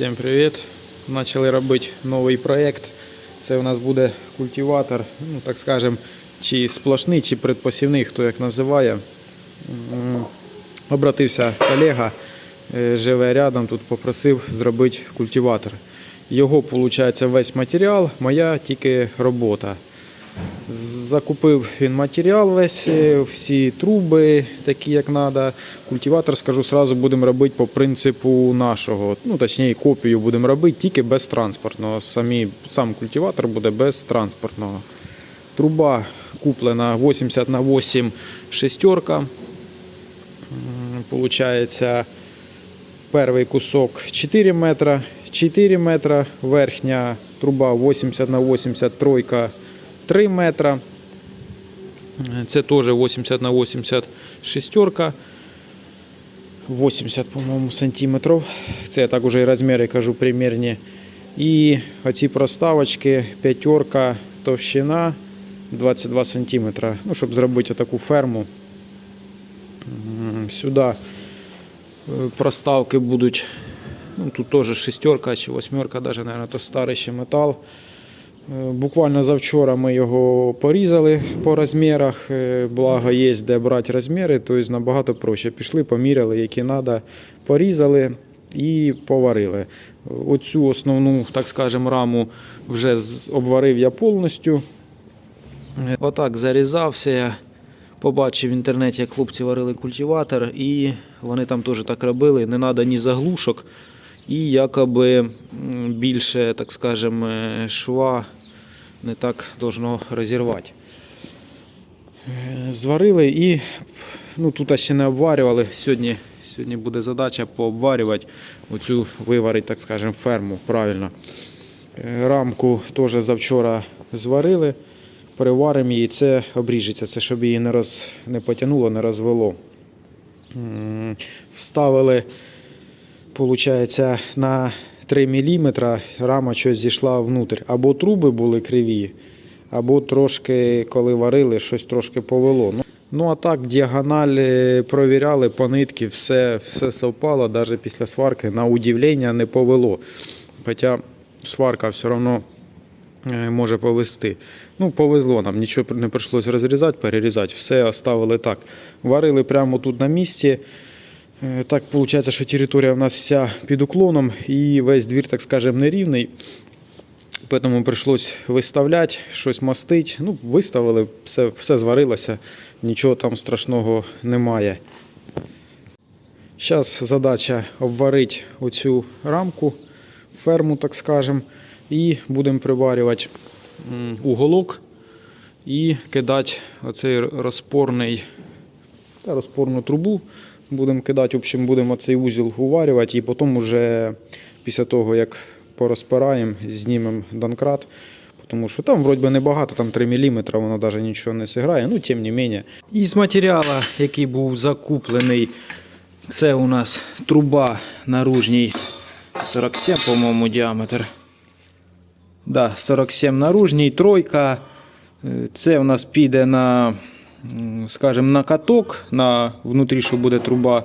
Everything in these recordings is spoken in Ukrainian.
Всім привіт! Почали робити новий проєкт. Це у нас буде культиватор, ну так скажем, чи сплошний, чи предпосівний, хто як називає. Обратився колега, е, живе рядом, тут попросив зробити культиватор. Його виходить весь матеріал, моя тільки робота. Закупив він матеріал весь, е, всі труби, такі як треба. Культиватор, скажу сразу, будемо робити по принципу нашого. Ну, точніше, копію будемо робити тільки без транспортного. Самі, сам культиватор буде без транспортного. Труба куплена 80 на 8 шестерка. Получається перший кусок 4 метра, 4 метра, верхня труба 80 на 80, тройка 3 метра. Це теж 80 на 80 шестерка. 80, по-моєму, сантиметрів. Це я так уже і розміри кажу примірні. І оці проставочки, п'ятерка, товщина 22 сантиметра. Ну, щоб зробити таку ферму. Сюди е, проставки будуть. Ну, тут теж шестерка чи восьмерка, навіть, мабуть, то старий ще метал. Е, Буквально завчора ми його порізали по розмірах. Е, Благо є де брати розміри, тобто набагато проще. Пішли, поміряли, які треба, порізали і поварили. Оцю основну, так скажемо, раму вже обварив я повністю. Е, Отак зарізався я. Побачив в інтернеті, як хлопці варили культиватор, і вони там теж так робили. Не треба ні заглушок, і якоби більше, так скажемо, шва не так должно розірвати. Е, Зварили і ну, тут ще не обварювали. Сьогодні, сьогодні буде задача пообварювати оцю виварити, так скажемо, ферму правильно. Е, Рамку теж завчора зварили, переваримо її, це обріжеться, це щоб її не, роз, не потягнуло, не розвело. Вставили, виходить, на 3 мм рама щось зійшла внутрь. Або труби були криві, або трошки, коли варили, щось трошки повело. Ну, Ну а так, діагональ е, провіряли по нитки, все, все совпало, навіть після сварки, на удивлення не повело. Хоча сварка все одно е, може повести. Ну, повезло нам, нічого не прийшлось розрізати, перерізати, все оставили так. Варили прямо тут на місці. Е, Так виходить, що територія в нас вся під уклоном і весь двір, так скажемо, нерівний. Тому прийшлось виставляти, щось мастити. Ну, виставили, все, все зварилося, нічого там страшного немає. Зараз задача обварити оцю рамку, ферму, так скажемо, і будемо приварювати уголок і кидати оцей розпорний та розпорну трубу. Будемо кидати, в общем, будемо цей узіл уварювати і потім вже після того, як порозпираємо, знімемо донкрат. Тому що там вроді би небагато, там 3 мм, воно навіть нічого не зіграє, ну тим не менше. Із матеріалу, який був закуплений, це у нас труба наружній 47, по-моєму, діаметр. Да, 47 наружній, тройка. Е, Це у нас піде на, скажімо, на каток, на внутрі, що буде труба.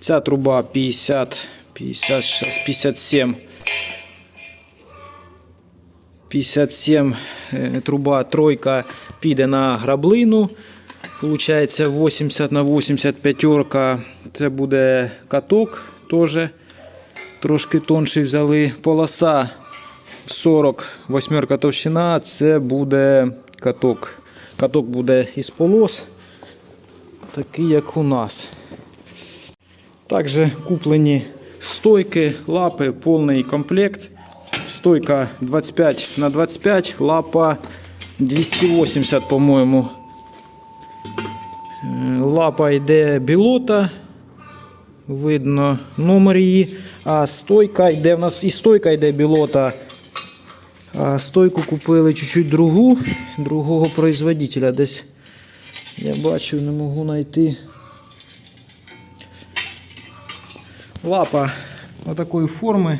Ця труба 50, 50, 57. 57 е, труба тройка піде на граблину. Получається 80 на 80 п'ятерка. Це буде каток теж. Трошки тонший взяли. Полоса 40 восьмерка товщина. Це буде каток. Каток буде із полос. Такий, як у нас. Також куплені стойки, лапи, повний комплект. Стойка 25 на 25, лапа 280, по-моєму. Е, Лапа йде білота, видно номер її. А стойка йде в нас і стойка йде білота. Стойку купили чуть-чуть другу, другого производителя. Десь я бачив, не можу знайти. Лапа отакої форми.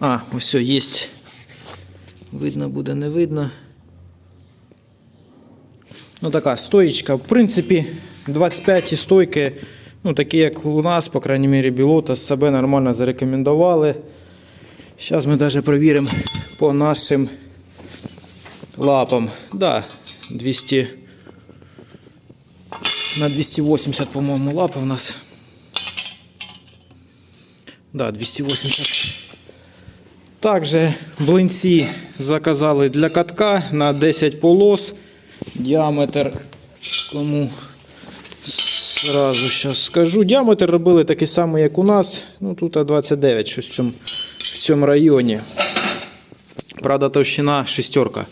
А, ось все, є. Видно буде, не видно. Ну така стоїчка. В принципі, 25 стойки Ну, такі, як у нас, по крайній мірі, білота себе нормально зарекомендували. Зараз ми навіть перевіримо по нашим лапам. Да, 200 на 280, по-моєму, лапа у нас. Да, 280. Также блинці заказали для катка на 10 полос. Діаметр, кому сразу зараз скажу. Діаметр робили такий самий, як у нас. Ну тут 29, щось в цьому, в цьому районі. Правда, товщина шестерка.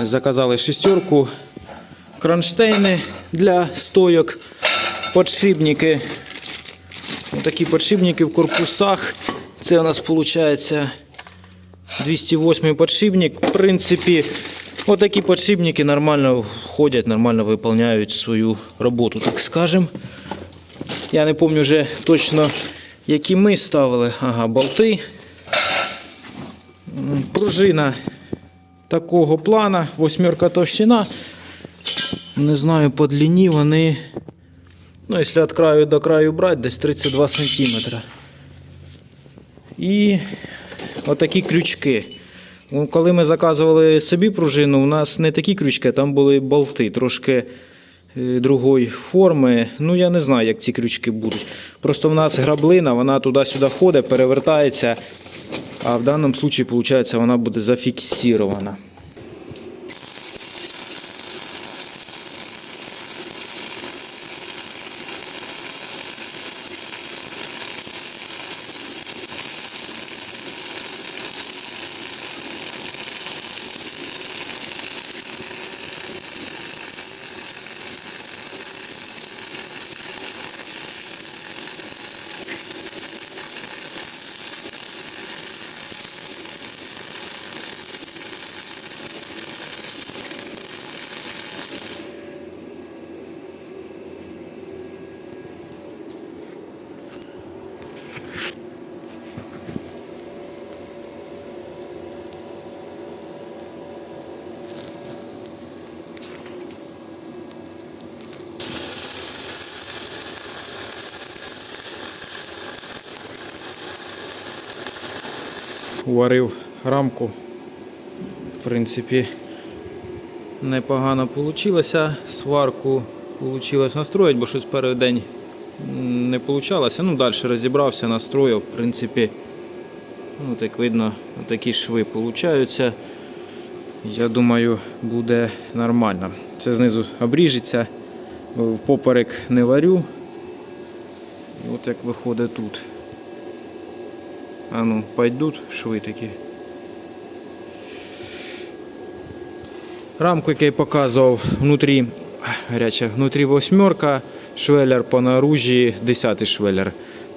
Е, Заказали шестерку. Кронштейни для стойок, подшипники. Такі подшипники в корпусах. Це у нас виходить 208 подшипник. В принципі, отакі подшипники нормально входять, нормально виконують свою роботу, так скажем. Я не пам'ятаю вже точно, які ми ставили. Ага, болти. Пружина такого плана, восьмерка товщина. Не знаю, по длині вони. Ну, якщо від краю до краю брати, десь 32 см. І отакі крючки. Ну, Коли ми заказували собі пружину, у нас не такі крючки, там були болти, трошки е, другої форми. Ну, я не знаю, як ці крючки будуть. Просто в нас граблина, вона туди-сюди ходить, перевертається, а в даному випадку, виходить, вона буде зафіксирована. Уварив рамку. В принципі, непогано вийшло. Сварку вийшло настроїти, бо щось перший день не вийшло. Ну, далі розібрався, настроїв. В принципі, ну, так видно, такі шви получаються. Я думаю, буде нормально. Це знизу обріжеться, в поперек не варю. І от як виходить тут. А ну, пойдуть шви такі. Рамку, яку я показував, внутрі гаряча, внутрі восьмерка, швеллер по наружі, 10 швеллер.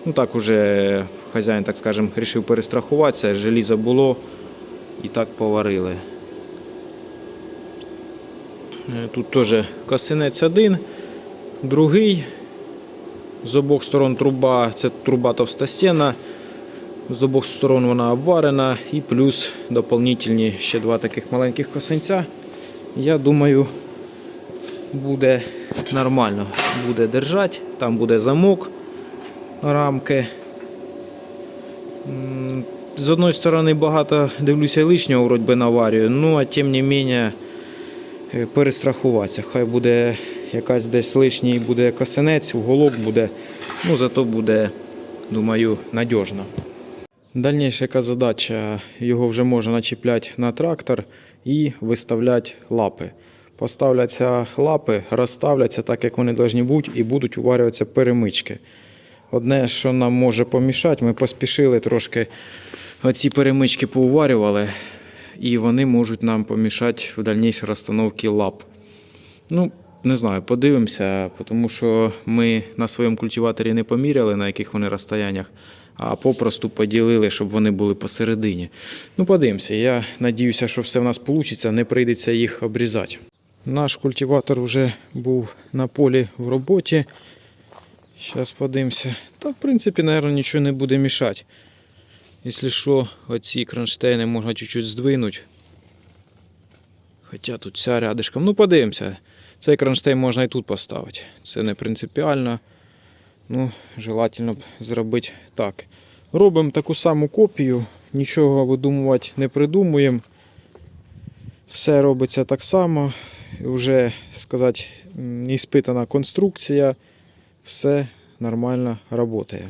Ну так уже хазяїн, так скажем, вирішив перестрахуватися, желізо було і так поварили. Е, Тут теж косинець один, другий. З обох сторон труба, це труба товстостінна. З обох сторон вона обварена і плюс доповнительні ще два таких маленьких косинця. Я думаю, буде нормально. Буде держати, там буде замок рамки. З одної сторони багато дивлюся лишнього вроді би наварюю, ну а тим не менше е, перестрахуватися. Хай буде якась десь лишній буде косинець, уголок буде, ну зато буде, думаю, надіжно. Дальніша яка задача, його вже можна начіпляти на трактор і виставляти лапи. Поставляться лапи, розставляться так, як вони повинні бути, і будуть уварюватися перемички. Одне, що нам може помішати, ми поспішили трошки оці перемички поуварювали, і вони можуть нам помішати в дальнішій розстановці лап. Ну, не знаю, подивимося, тому що ми на своєму культиваторі не поміряли, на яких вони розстояннях, а попросту поділили, щоб вони були посередині. Ну, подивимося. Я надіюся, що все в нас вийде, не прийдеться їх обрізати. Наш культиватор вже був на полі в роботі. Зараз подивимося. Та, в принципі, мабуть, нічого не буде мішати. Якщо що, оці кронштейни можна чуть-чуть здвинути. Хоча тут ця рядишком. Ну, подивимося. Цей кронштейн можна і тут поставити. Це не принципіально. Ну, желательно б зробити так. Робимо таку саму копію, нічого видумувати не придумуємо. Все робиться так само. Вже сказати, іспитана конструкція, все нормально працює.